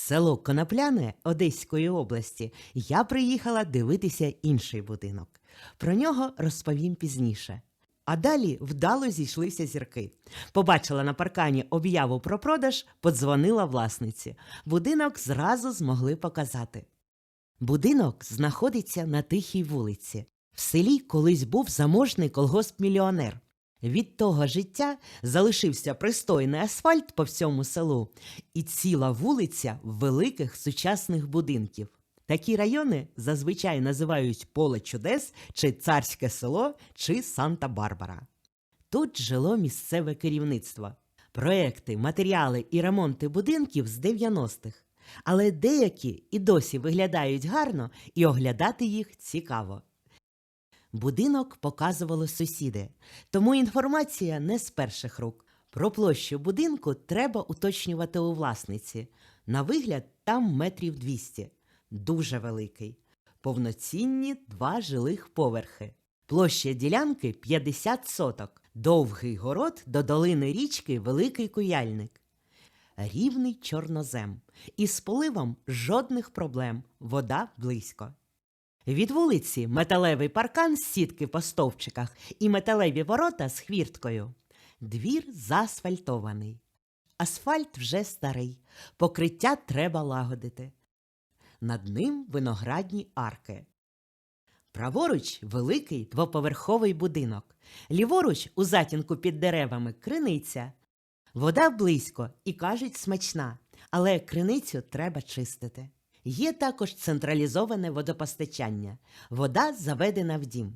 село Конопляне Одеської області я приїхала дивитися інший будинок. Про нього розповім пізніше. А далі вдало зійшлися зірки. Побачила на паркані об'яву про продаж, подзвонила власниці. Будинок зразу змогли показати. Будинок знаходиться на тихій вулиці. В селі колись був заможний колгосп-мільйонер. Від того життя залишився пристойний асфальт по всьому селу і ціла вулиця великих сучасних будинків. Такі райони зазвичай називають поле чудес чи царське село чи Санта-Барбара. Тут жило місцеве керівництво. Проекти, матеріали і ремонти будинків з 90-х. Але деякі і досі виглядають гарно, і оглядати їх цікаво. Будинок показували сусіди, тому інформація не з перших рук. Про площу будинку треба уточнювати у власниці. На вигляд там метрів 200. Дуже великий. Повноцінні два жилих поверхи. Площа ділянки 50 соток. Довгий город до долини річки Великий Куяльник. Рівний чорнозем. Із поливом жодних проблем. Вода близько. Від вулиці металевий паркан з сітки по стовпчиках і металеві ворота з хвірткою. Двір заасфальтований. Асфальт вже старий, покриття треба лагодити. Над ним виноградні арки. Праворуч великий двоповерховий будинок. Ліворуч, у затінку під деревами, криниця. Вода близько і кажуть смачна, але криницю треба чистити. Є також централізоване водопостачання. Вода заведена в дім.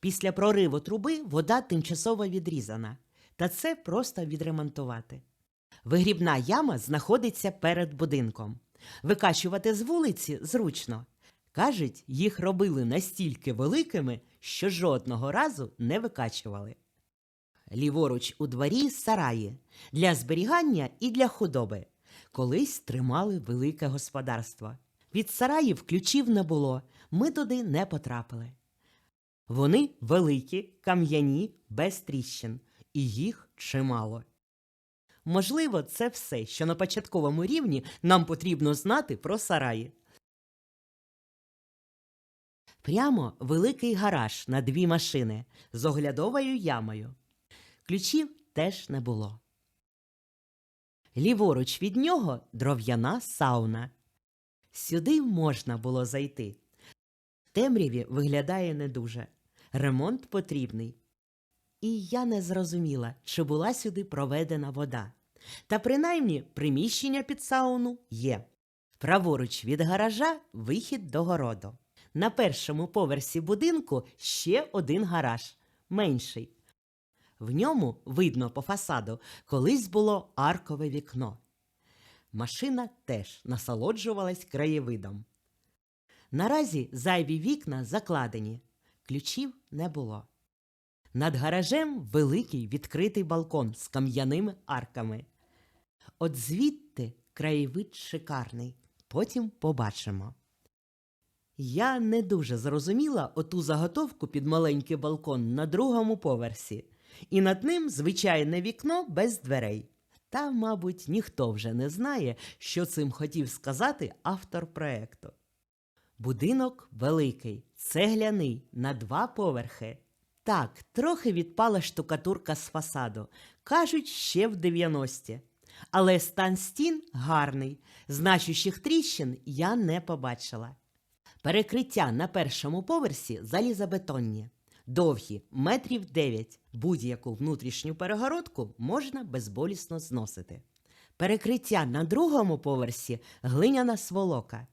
Після прориву труби вода тимчасово відрізана, та це просто відремонтувати. Вигрібна яма знаходиться перед будинком. Викачувати з вулиці зручно. Кажуть, їх робили настільки великими, що жодного разу не викачували. Ліворуч у дворі сараї для зберігання і для худоби. Колись тримали велике господарство. Від сараїв ключів не було, ми туди не потрапили. Вони великі, кам'яні, без тріщин, і їх чимало. Можливо, це все, що на початковому рівні нам потрібно знати про сараї. Прямо великий гараж на дві машини з оглядовою ямою. Ключів теж не було. Ліворуч від нього дров'яна сауна. Сюди можна було зайти. Темряві виглядає не дуже. Ремонт потрібний. І я не зрозуміла, чи була сюди проведена вода. Та принаймні приміщення під сауну є. Праворуч від гаража вихід до городу. На першому поверсі будинку ще один гараж, менший. В ньому видно по фасаду, колись було аркове вікно. Машина теж насолоджувалась краєвидом. Наразі зайві вікна закладені, ключів не було. Над гаражем великий відкритий балкон з кам'яними арками. От звідти краєвид шикарний, потім побачимо. Я не дуже зрозуміла оту заготовку під маленький балкон на другому поверсі, і над ним звичайне вікно без дверей. Та, мабуть, ніхто вже не знає, що цим хотів сказати автор проекту. Будинок великий, цегляний на два поверхи. Так, трохи відпала штукатурка з фасаду, кажуть, ще в 90-ті. Але стан стін гарний, значущих тріщин я не побачила. Перекриття на першому поверсі залізобетонні, довгі метрів 9. Будь-яку внутрішню перегородку можна безболісно зносити. Перекриття на другому поверсі глиняна сволока.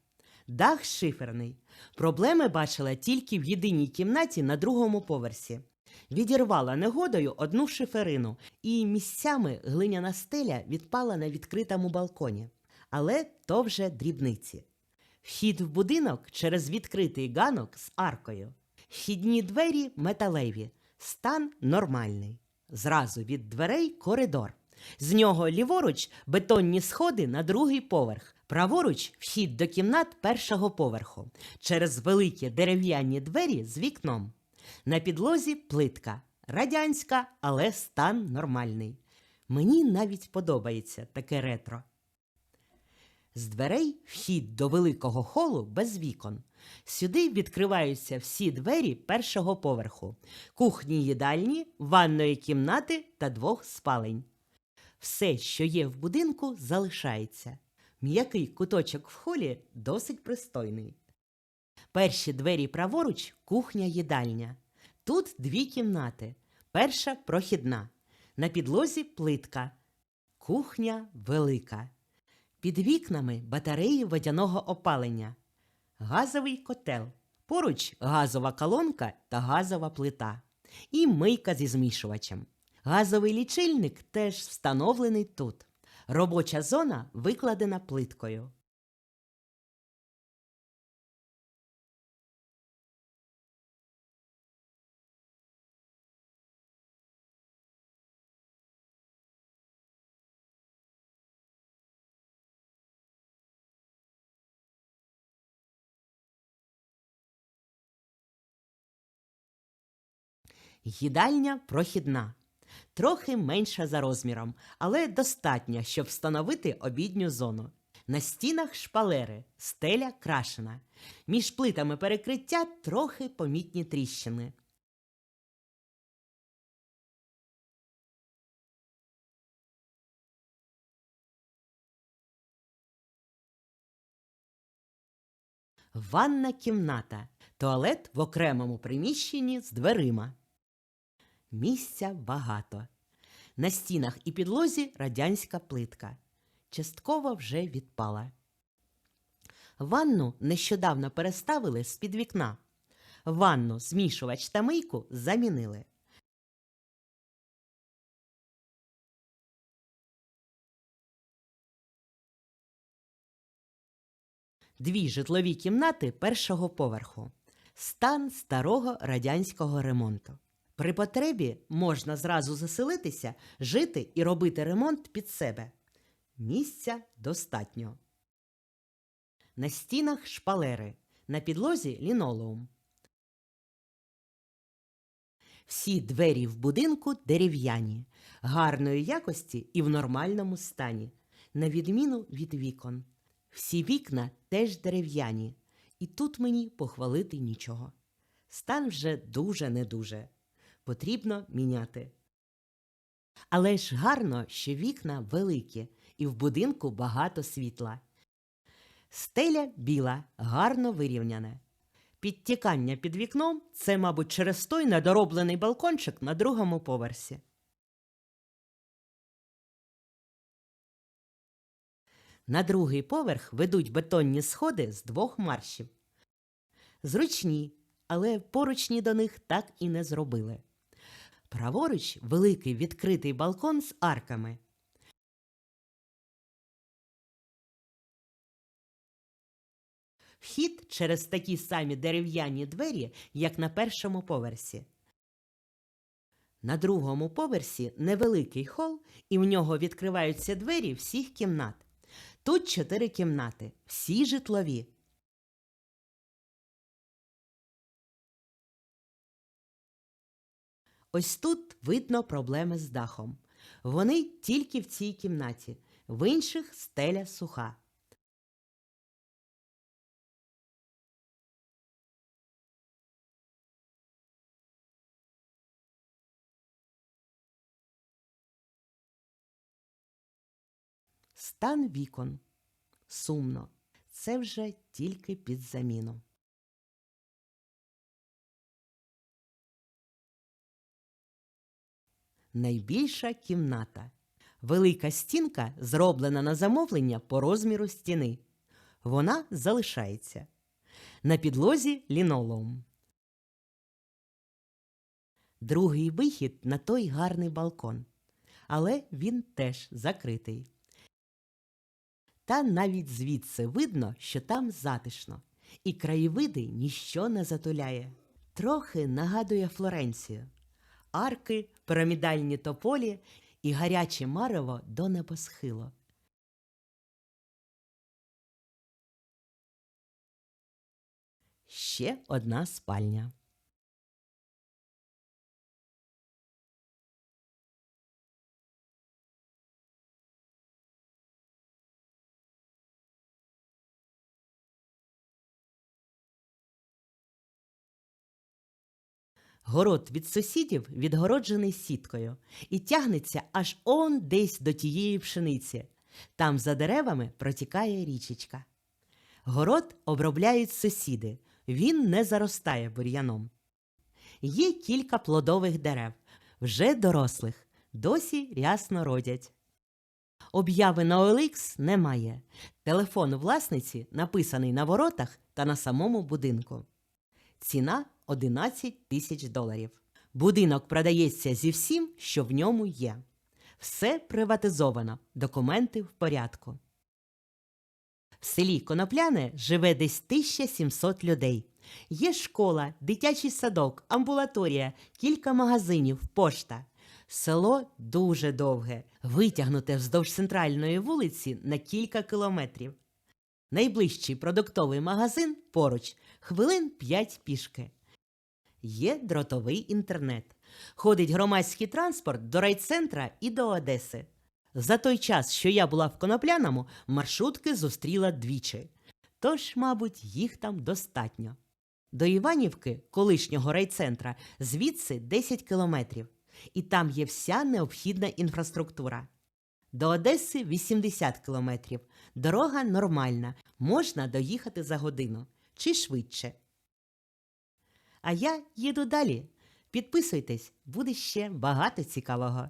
Дах шиферний. Проблеми бачила тільки в єдиній кімнаті на другому поверсі. Відірвала негодою одну шиферину, і місцями глиняна стеля відпала на відкритому балконі. Але то вже дрібниці. Вхід в будинок через відкритий ганок з аркою. Вхідні двері металеві, стан нормальний. Зразу від дверей коридор. З нього ліворуч бетонні сходи на другий поверх, праворуч вхід до кімнат першого поверху, через великі дерев'яні двері з вікном. На підлозі плитка, радянська, але стан нормальний. Мені навіть подобається таке ретро. З дверей вхід до великого холу без вікон. Сюди відкриваються всі двері першого поверху, кухні їдальні, ванної кімнати та двох спалень. Все, що є в будинку, залишається. М'який куточок в холі досить пристойний. Перші двері праворуч кухня їдальня. Тут дві кімнати. Перша прохідна. На підлозі плитка. Кухня велика. Під вікнами батареї водяного опалення. Газовий котел. Поруч газова колонка та газова плита. І мийка зі змішувачем. Газовий лічильник теж встановлений тут. Робоча зона викладена плиткою. Їдальня прохідна. Трохи менша за розміром, але достатня, щоб встановити обідню зону. На стінах шпалери, стеля крашена. Між плитами перекриття трохи помітні тріщини. Ванна кімната. Туалет в окремому приміщенні з дверима. Місця багато. На стінах і підлозі радянська плитка. Частково вже відпала. Ванну нещодавно переставили з-під вікна. Ванну, змішувач та мийку замінили. Дві житлові кімнати першого поверху. Стан старого радянського ремонту. При потребі можна зразу заселитися, жити і робити ремонт під себе. Місця достатньо. На стінах шпалери, на підлозі лінолеум. Всі двері в будинку дерев'яні, гарної якості і в нормальному стані, на відміну від вікон. Всі вікна теж дерев'яні, і тут мені похвалити нічого. Стан вже дуже не дуже. Потрібно міняти. Але ж гарно, що вікна великі, і в будинку багато світла. Стеля біла, гарно вирівняне. Підтікання під вікном це, мабуть, через той недороблений балкончик на другому поверсі. На другий поверх ведуть бетонні сходи з двох маршів. Зручні, але поручні до них так і не зробили. Праворуч великий відкритий балкон з арками. Вхід через такі самі дерев'яні двері, як на першому поверсі. На другому поверсі невеликий хол, і в нього відкриваються двері всіх кімнат. Тут чотири кімнати, всі житлові. Ось тут видно проблеми з дахом. Вони тільки в цій кімнаті, в інших стеля суха. Стан вікон. Сумно. Це вже тільки під заміну. Найбільша кімната. Велика стінка зроблена на замовлення по розміру стіни. Вона залишається. На підлозі лінолеум. Другий вихід на той гарний балкон. Але він теж закритий. Та навіть звідси видно, що там затишно, і краєвиди ніщо не затуляє. Трохи нагадує Флоренцію. Арки, пірамідальні тополі і гаряче марево до небосхило. Ще одна спальня. Город від сусідів відгороджений сіткою і тягнеться аж он десь до тієї пшениці. Там за деревами протікає річечка. Город обробляють сусіди, він не заростає бур'яном. Є кілька плодових дерев, вже дорослих, досі рясно родять. Обяви на OLX немає. Телефон власниці написаний на воротах та на самому будинку. Ціна 11 тисяч доларів. Будинок продається зі всім, що в ньому є. Все приватизовано, документи в порядку. В селі Конопляне живе десь 1700 людей. Є школа, дитячий садок, амбулаторія, кілька магазинів, пошта. Село дуже довге, витягнуте вздовж центральної вулиці на кілька кілометрів. Найближчий продуктовий магазин поруч, хвилин 5 пішки. Є дротовий інтернет. Ходить громадський транспорт до райцентра і до Одеси. За той час, що я була в Конопляному, маршрутки зустріла двічі. Тож, мабуть, їх там достатньо. До Іванівки, колишнього райцентра, звідси 10 кілометрів. І там є вся необхідна інфраструктура. До Одеси 80 кілометрів. Дорога нормальна, можна доїхати за годину чи швидше. А я їду далі. Підписуйтесь, буде ще багато цікавого.